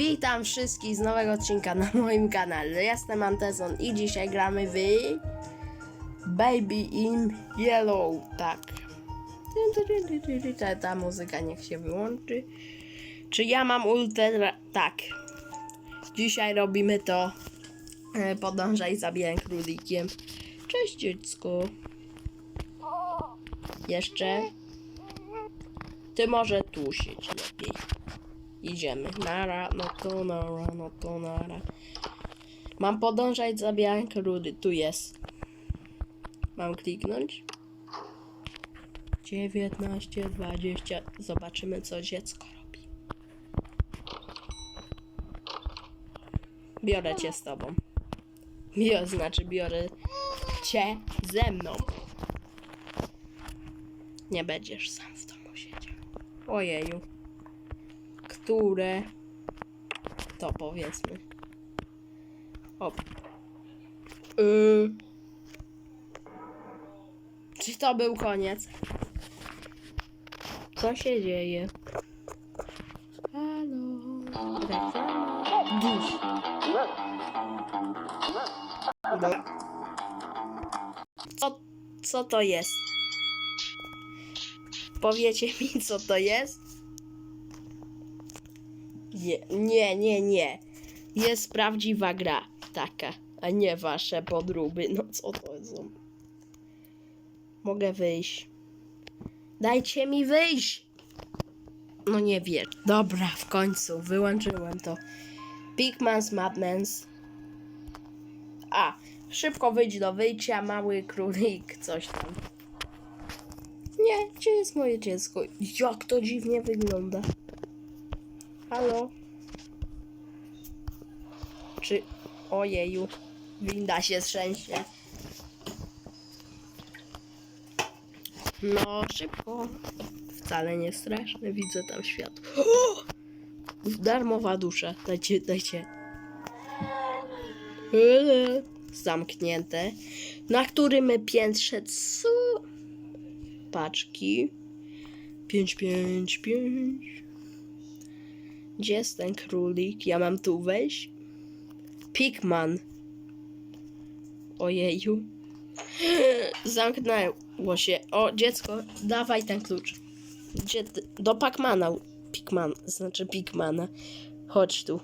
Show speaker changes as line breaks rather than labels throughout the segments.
Witam wszystkich z nowego odcinka na moim kanale. Jestem Antezon i dzisiaj gramy w Baby in Yellow. Tak. Ta, ta muzyka niech się wyłączy. Czy ja mam ultra? Tak. Dzisiaj robimy to. E, Podążaj za białym królikiem. Cześć dziecko. Jeszcze. Ty może tu lepiej. Idziemy. Nara, no to nara, no to nara. Mam podążać za białym króli. Tu jest. Mam kliknąć. 19, 20. Zobaczymy, co dziecko robi. Biorę cię z tobą. Biorę, znaczy biorę cię ze mną. Nie będziesz sam w domu siedział. Ojeju. Które to powiedzmy. O. Y... Czy to był koniec? Co się dzieje? Halo. Co, co to jest? Powiecie mi, co to jest? Nie, nie, nie, nie. Jest prawdziwa gra. Taka, a nie wasze podróby. No co to są? Mogę wyjść. Dajcie mi wyjść! No nie wiem. Dobra, w końcu wyłączyłem to. Pigmans Madmans. A, szybko wyjdź do wyjścia, mały królik, coś tam. Nie, gdzie jest moje dziecko? Jak to dziwnie wygląda. Halo? Czy... Ojeju. Winda się trzęsie. No, szybko. Wcale nie straszne, widzę tam światło. Darmowa dusza. Dajcie, dajcie. Eee, Zamknięte. Na którym piętrze co? Paczki. 5, 5, 5. Gdzie jest ten królik? Ja mam tu wejść? Pigman. Ojeju. Zamknęło się. O, dziecko, dawaj ten klucz. Gdzie ty? Do Pacmana. Pigman, znaczy Pigmana. Chodź tu.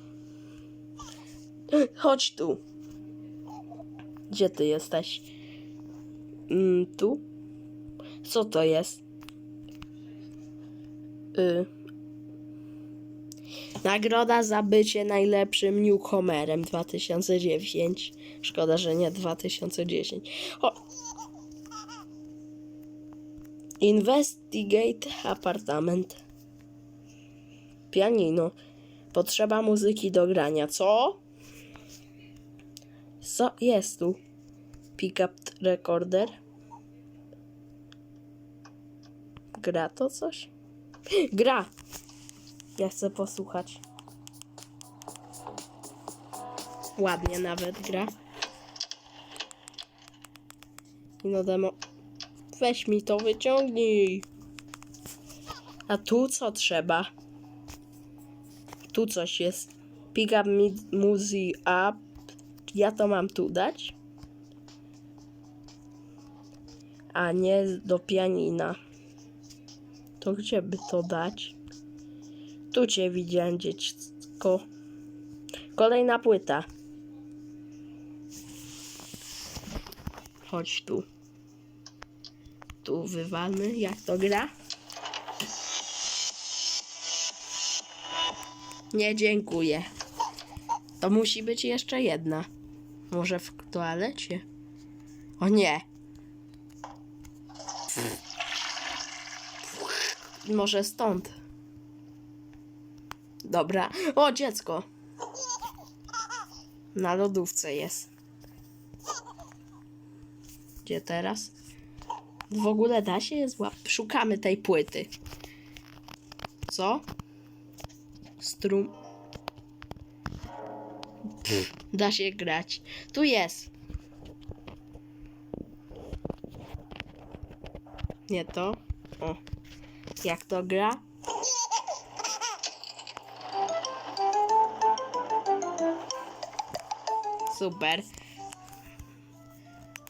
Chodź tu. Gdzie ty jesteś? Mm, tu? Co to jest? Y. Nagroda za bycie najlepszym newcomerem 2009. Szkoda, że nie 2010. O. Investigate apartament. Pianino. Potrzeba muzyki do grania. Co? Co jest tu? Pick up recorder. Gra to coś? Gra! Ja chcę posłuchać. Ładnie nawet gra. I no demo. Weź mi to wyciągnij. A tu co trzeba? Tu coś jest. Pick up muzy up. Ja to mam tu dać? A nie do pianina. To gdzie by to dać? Tu cię widziałem, dziecko. Kolejna płyta. Chodź tu. Tu wywalmy, jak to gra. Nie, dziękuję. To musi być jeszcze jedna. Może w toalecie? O nie. Może stąd. Dobra. O, dziecko. Na lodówce jest. Gdzie teraz? W ogóle da się je. Szukamy tej płyty. Co? Strum. Da się grać. Tu jest. Nie to. O. Jak to gra? Super.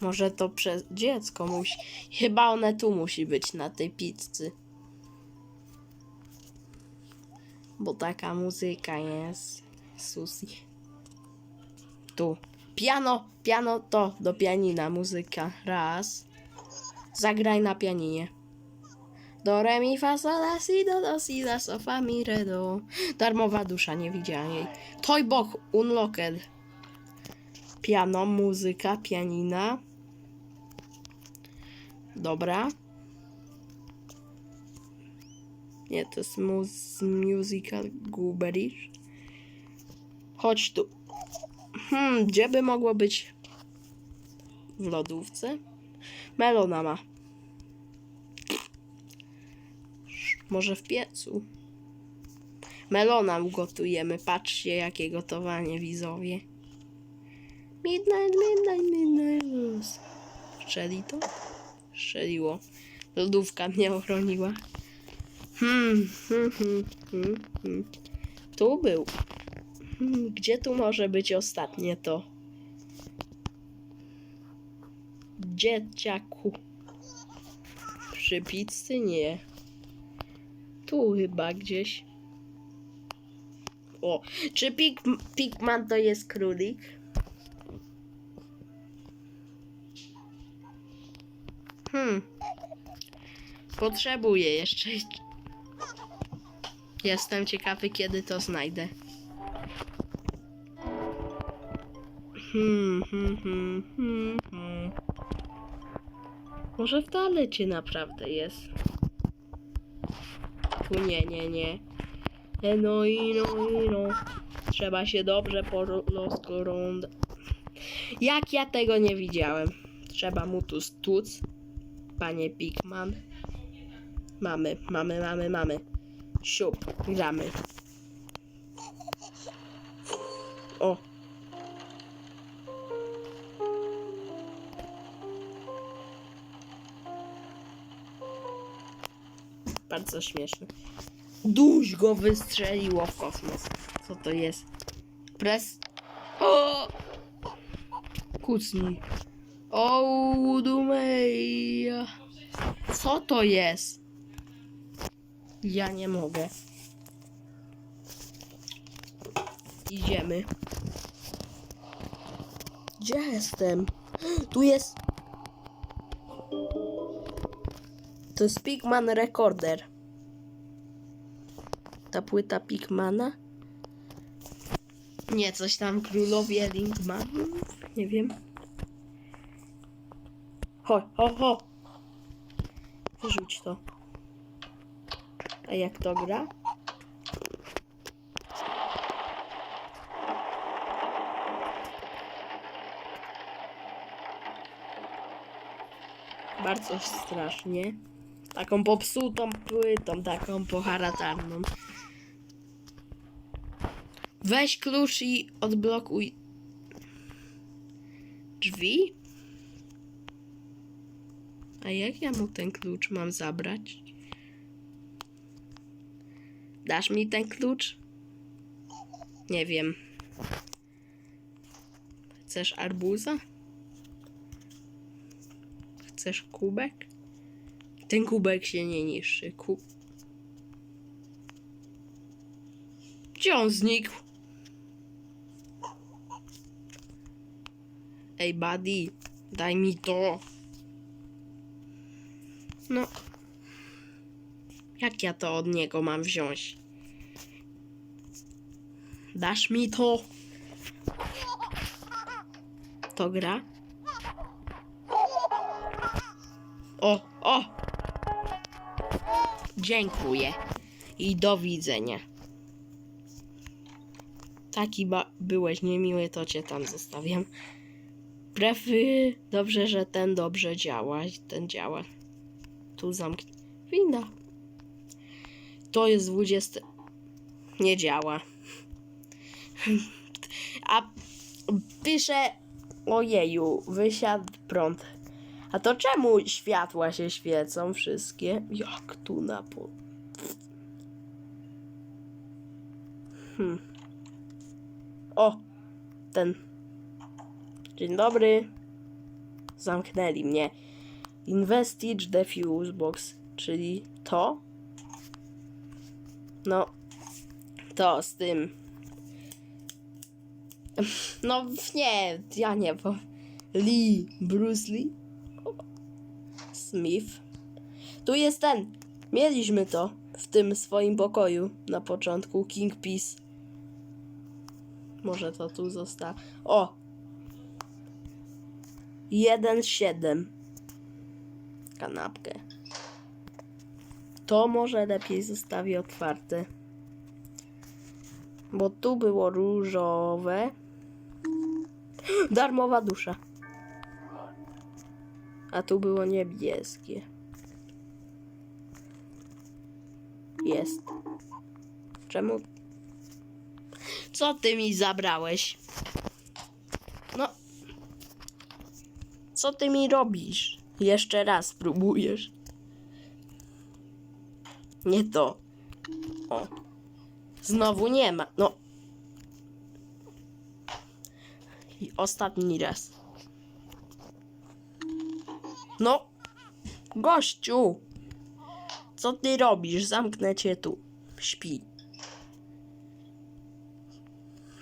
Może to przez dziecko musi. Chyba one tu musi być na tej pizzy. Bo taka muzyka jest. Susi. Tu. Piano, piano to do pianina muzyka. Raz. Zagraj na pianinie. Do re mi fa sol la si do do si la so fa mi re do. Darmowa dusza, nie widziałem jej. Toy Box Unlocked. Piano, muzyka, pianina. Dobra. Nie, to jest mus musical Gooberish. Chodź tu. Hmm, gdzie by mogło być? W lodówce? Melona ma. Może w piecu? Melona ugotujemy. Patrzcie, jakie gotowanie widzowie. Midnight, midnight, midnight blues. Strzeli to? Strzeliło. Lodówka mnie ochroniła. Hmm, hmm, hmm, hmm, hmm. Tu był. Hmm, gdzie tu może być ostatnie to? Dzieciaku. Przy pizzy nie. Tu chyba gdzieś. O, czy Pig, Pigman to jest królik? Hmm. Potrzebuję jeszcze. Jestem ciekawy, kiedy to znajdę. Hmm, hmm, hmm, hmm, hmm. Może w toalecie naprawdę jest. Tu nie, nie, nie. E, No i no i no. Trzeba się dobrze porozglądać. Jak ja tego nie widziałem? Trzeba mu tu stuc. Panie Pigman. Mamy, mamy, mamy, mamy. Siup, gramy. O. Bardzo śmieszne. Duś go wystrzeliło w kosmos. Co to jest? Pres. O! Kucnij. O, Dumeja. Co to jest? Ja nie mogę. Idziemy. Gdzie jestem? Tu jest. To jest Pigman Recorder. Ta płyta Pigmana? Nie, coś tam królowie Linkman. Nie wiem. Ho, ho, ho. Wyrzuć to. A jak to gra? Bardzo strasznie. Taką popsutą płytą, taką poharatarną. Weź klucz i odblokuj drzwi. A jak ja mu ten klucz mam zabrać? Dasz mi ten klucz? Nie wiem. Chcesz arbuza? Chcesz kubek? Ten kubek się nie niszczy. Ku... Gdzie on znikł? Ej, buddy, daj mi to. No. Jak ja to od niego mam wziąć? Dasz mi to? To gra? O, o! Dziękuję. I do widzenia. Taki byłeś niemiły, to cię tam zostawiam. Brefy, dobrze, że ten dobrze działa. Ten działa. Tu zamknij. Winda. To jest 20. Nie działa. A pisze. Ojeju, wysiadł prąd. A to czemu światła się świecą wszystkie? Jak tu na po. Hmm. O! Ten. Dzień dobry. Zamknęli mnie. Investige the fuse box, czyli to? No, to z tym. No nie, ja nie, bo Lee, Bruce Lee, Smith. Tu jest ten. Mieliśmy to w tym swoim pokoju na początku. King Peace. Może to tu zostało. O! 1,7. Kanapkę. To może lepiej zostawię otwarte. Bo tu było różowe. Darmowa dusza. A tu było niebieskie. Jest. Czemu? Co ty mi zabrałeś? No. Co ty mi robisz? Jeszcze raz próbujesz. Nie to. O. Znowu nie ma. No. I ostatni raz. No. Gościu. Co ty robisz? Zamknę cię tu. Śpi.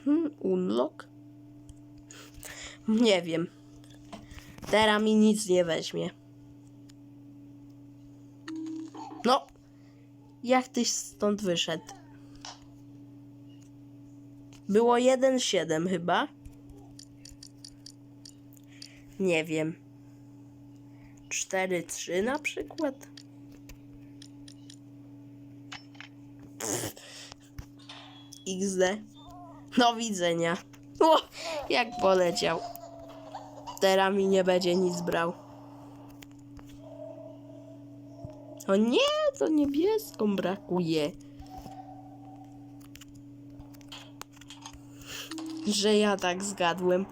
Hmm, unlock? Nie wiem. Teraz mi nic nie weźmie. No. Jak tyś stąd wyszedł? Było 1,7 chyba. Nie wiem. 4,3 na przykład. XD. Do widzenia. O, jak poleciał. Teraz mi nie będzie nic brał. O nie, to niebieską brakuje. Że ja tak zgadłem.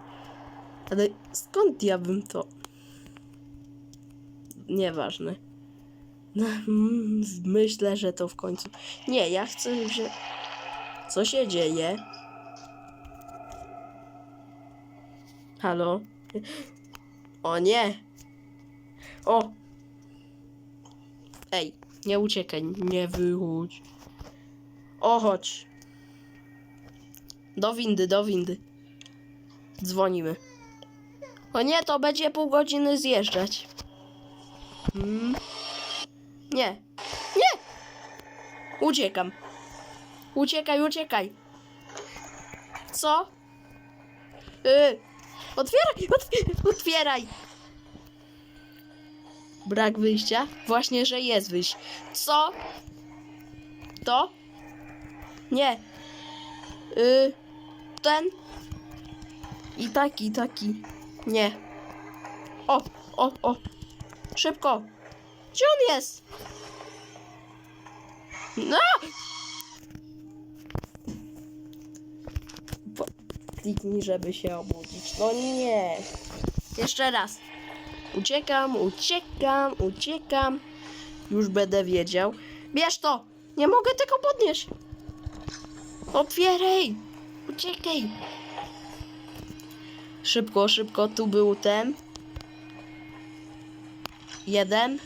Ale skąd ja bym to... Nieważne. No, mm, Myślę, że to w końcu... Nie, ja chcę, że... Co się dzieje? Halo? O nie! O! Ej, nie uciekaj, nie wychódź. O, chodź. Do windy, do windy. Dzwonimy. O nie, to będzie pół godziny zjeżdżać. Hmm. Nie. Nie! Uciekam. Uciekaj, uciekaj. Co? Y, otwieraj, otw- otwieraj. Brak wyjścia? Właśnie, że jest wyjście. Co? To? Nie. Y, ten? I taki, taki. Nie. O, o, o. Szybko. Gdzie on jest? No! Kliknij, żeby się obudzić. No nie. Jeszcze raz. Uciekam, uciekam, uciekam. Już będę wiedział. Bierz to! Nie mogę tego podnieść. Otwieraj! Uciekaj! Szybko, szybko, tu był ten. Jeden.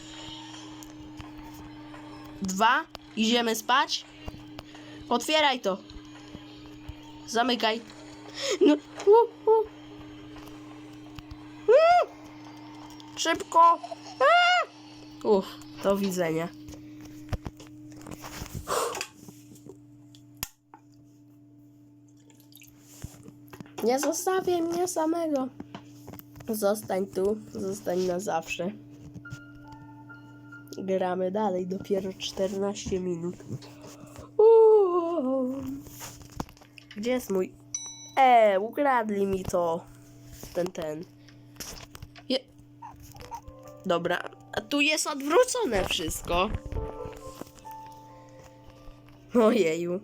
Dwa. Idziemy spać. Otwieraj to. Zamykaj. No. u, u. Mm. Szybko. Uff, do widzenia. Nie zostawię mnie samego. Zostań tu, zostań na zawsze. Gramy dalej, dopiero 14 minut. Uuu. Gdzie jest mój... E, ukradli mi to. Ten, ten. Dobra, a tu jest odwrócone wszystko. Ojeju.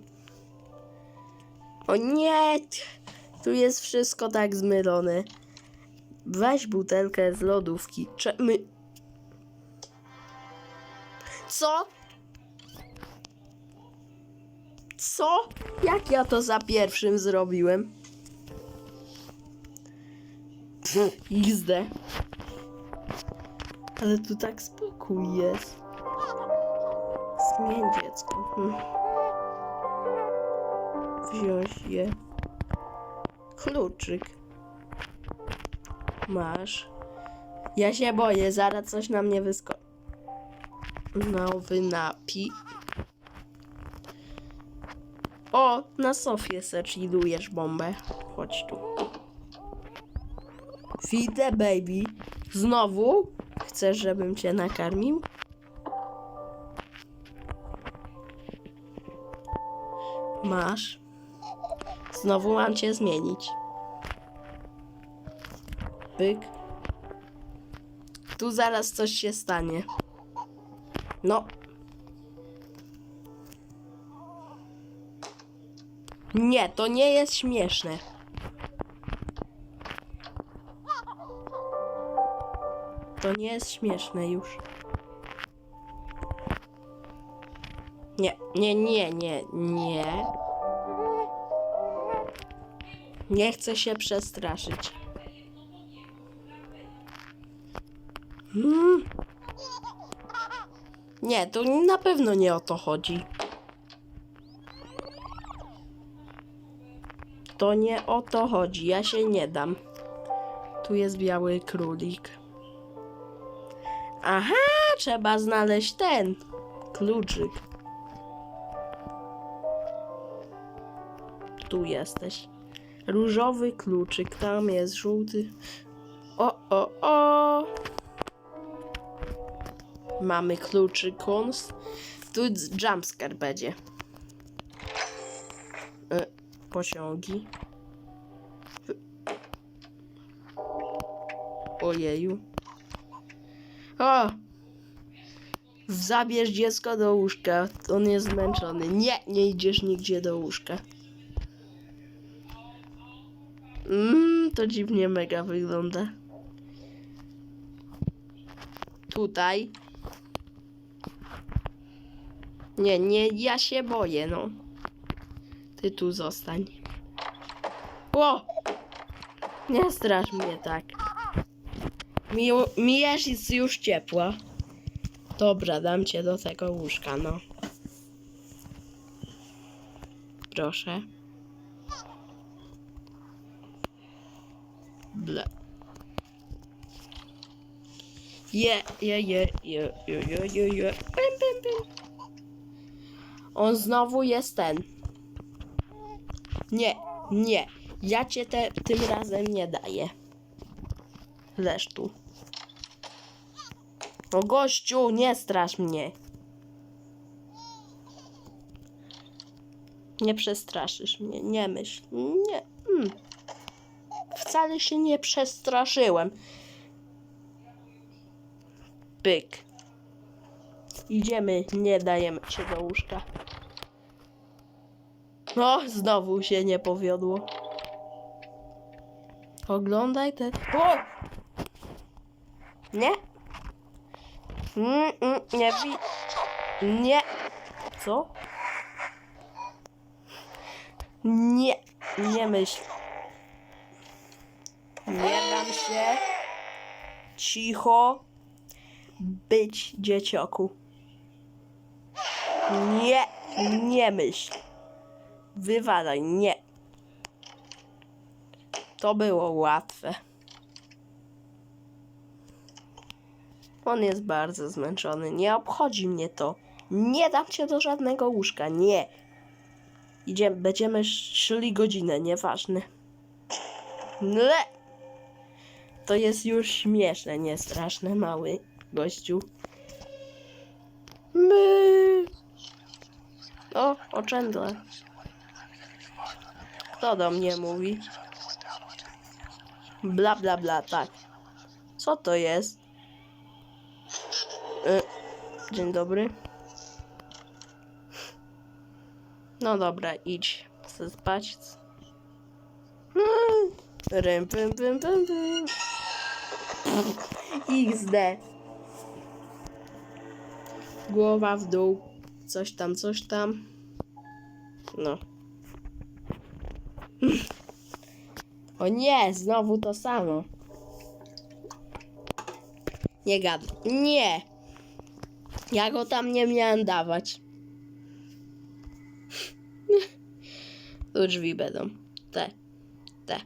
O nie! Tu jest wszystko tak zmylone. Weź butelkę z lodówki. Cze- my... Co? Co? Jak ja to za pierwszym zrobiłem? XD. Ale tu tak spokój jest. Zmień dziecko. Hm. Wziąć je. Kluczyk. Masz. Ja się boję, zaraz coś na mnie wysko... Nowy napi. O, na sofie se chillujesz bombę. Chodź tu. Widzę, baby. Znowu? Chcesz, żebym cię nakarmił? Masz. Znowu mam cię zmienić. Pyk. Tu zaraz coś się stanie. No. Nie, to nie jest śmieszne. To nie jest śmieszne już. Nie, nie, nie, nie, nie. Nie chcę się przestraszyć. Hmm. Nie, to na pewno nie o to chodzi. To nie o to chodzi, ja się nie dam. Tu jest biały królik. Aha, trzeba znaleźć ten kluczyk. Tu jesteś. Różowy kluczyk, tam jest żółty. O, o, o. Mamy kluczyk konst. Tu jumpscare będzie. E, posiągi. Ojeju. O! Zabierz dziecko do łóżka. On jest zmęczony. Nie, nie idziesz nigdzie do łóżka. Mmm, to dziwnie mega wygląda. Tutaj. Nie, nie, ja się boję, no. Ty tu zostań. O! Nie strasz mnie tak. Mi, mi jest już ciepła. Dobra, dam cię do tego łóżka, no. Proszę. Ble. Je, je, je, je, je, je, je, je. Pim. On znowu jest ten. Nie, nie. Ja cię te, tym razem nie daję. Leż tu. O gościu, nie strasz mnie. Nie przestraszysz mnie, nie myśl. Nie. Mm. Wcale się nie przestraszyłem. Pyk. Idziemy, nie dajemy się do łóżka. No, znowu się nie powiodło. Oglądaj te. O! Nie? Mm, mm, nie wi... Nie. Co? Nie. Nie myśl. Nie dam się. Cicho. Być dziecioku. Nie. Nie myśl. Wywalaj. Nie. To było łatwe. On jest bardzo zmęczony. Nie obchodzi mnie to. Nie dam cię do żadnego łóżka. Nie. Idziemy, będziemy szli godzinę, nieważne. Le. To jest już śmieszne, nie straszne, mały gościu. My. O, oczędle. Kto do mnie mówi? Bla, bla, bla, tak. Co to jest? E, dzień dobry. No dobra, idź. Chcę spać. Hmm. Rym, pym. XD. Głowa w dół. Coś tam, coś tam. No. O nie, znowu to samo. Nie gadam. Nie! Ja go tam nie miałem dawać. Tu drzwi będą. Te. Te.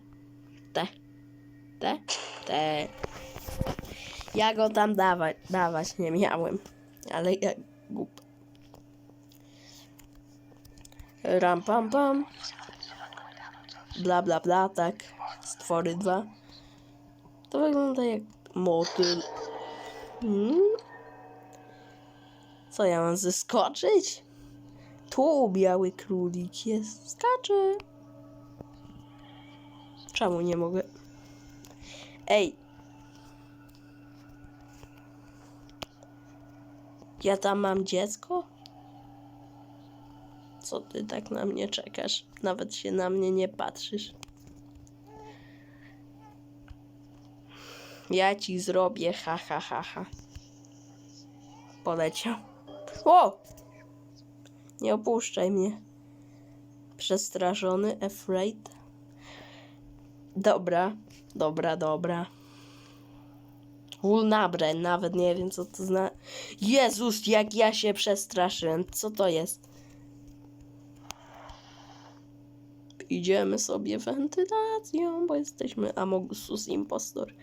Te. Te. Te. Ja go tam dawać, dawać nie miałem. Ale ja głup. Ram pam pam. Bla bla bla, tak. Stwory dwa. To wygląda jak motyl. Hmm? Co ja mam zeskoczyć? Tu biały królik jest. Skaczę. Czemu nie mogę? Ej. Ja tam mam dziecko? Co ty tak na mnie czekasz? Nawet się na mnie nie patrzysz. Ja ci zrobię, ha, ha, ha, ha. Poleciał. O! Nie opuszczaj mnie. Przestraszony, afraid. Dobra, dobra, dobra. Vulnerable, nawet nie wiem co to zna. Jezus, jak ja się przestraszyłem. Co to jest? Idziemy sobie wentylacją, bo jesteśmy Amogus Impostor.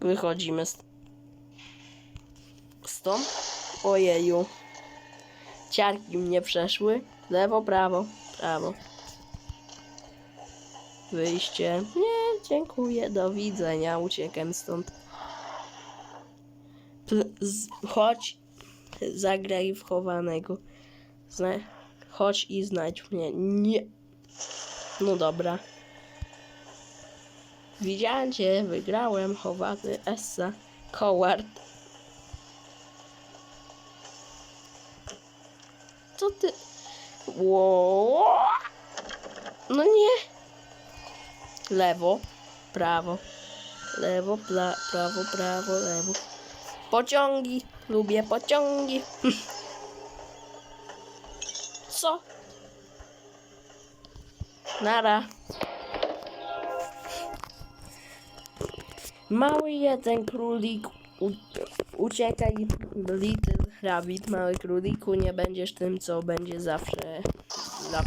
Wychodzimy z... stąd. Ojeju. Ciarki mnie przeszły. Lewo, prawo, prawo. Wyjście. Nie, dziękuję. Do widzenia. Uciekam stąd. Pl- chodź. Zagraj w chowanego. Zna chodź i znajdź mnie. Nie. No dobra. Widziałem cię, wygrałem, chowany Essa, Coward. Co ty? Ło! No nie. Lewo, prawo, lewo, pla, prawo, prawo, lewo. Pociągi, lubię pociągi. Co? Nara. Mały jeden królik, u, uciekaj, little rabbit, mały króliku, nie będziesz tym, co będzie zawsze, bla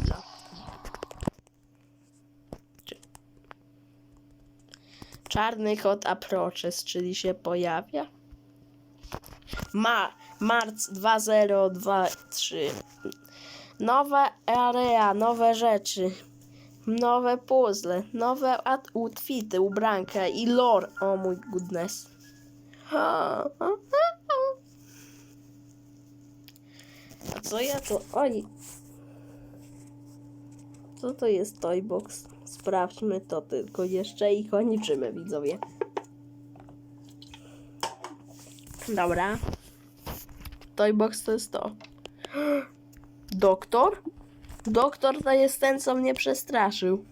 Czarny kot approaches, czyli się pojawia. Ma, marc 2023. Nowe area, nowe rzeczy. Nowe puzzle, nowe outfity, ubranka i lore. O mój goodness. Ha, ha. A co ja to... Oj. Co to jest Toybox? Sprawdźmy to tylko jeszcze i kończymy, widzowie. Dobra. Toybox to jest to. Doktor? Doktor to jest ten, co mnie przestraszył.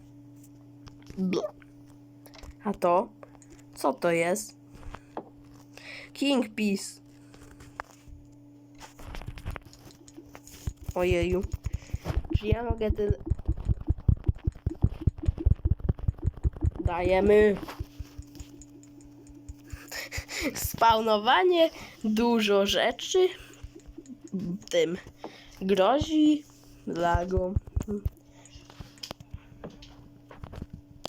A to? Co to jest? King Peace. Ojeju. Czy ja mogę tyle... Dajemy. Spawnowanie dużo rzeczy tym grozi lagom.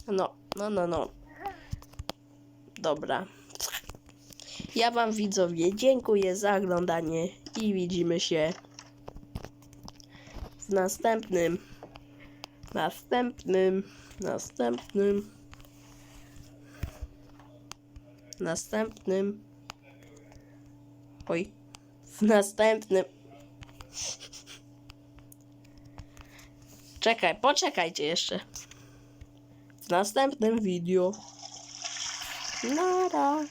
No, no, no, no. Dobra. Ja wam widzowie dziękuję za oglądanie i widzimy się następnym, następnym, następnym, następnym, oj, w następnym. Czekaj, poczekajcie jeszcze. W następnym video. Nara.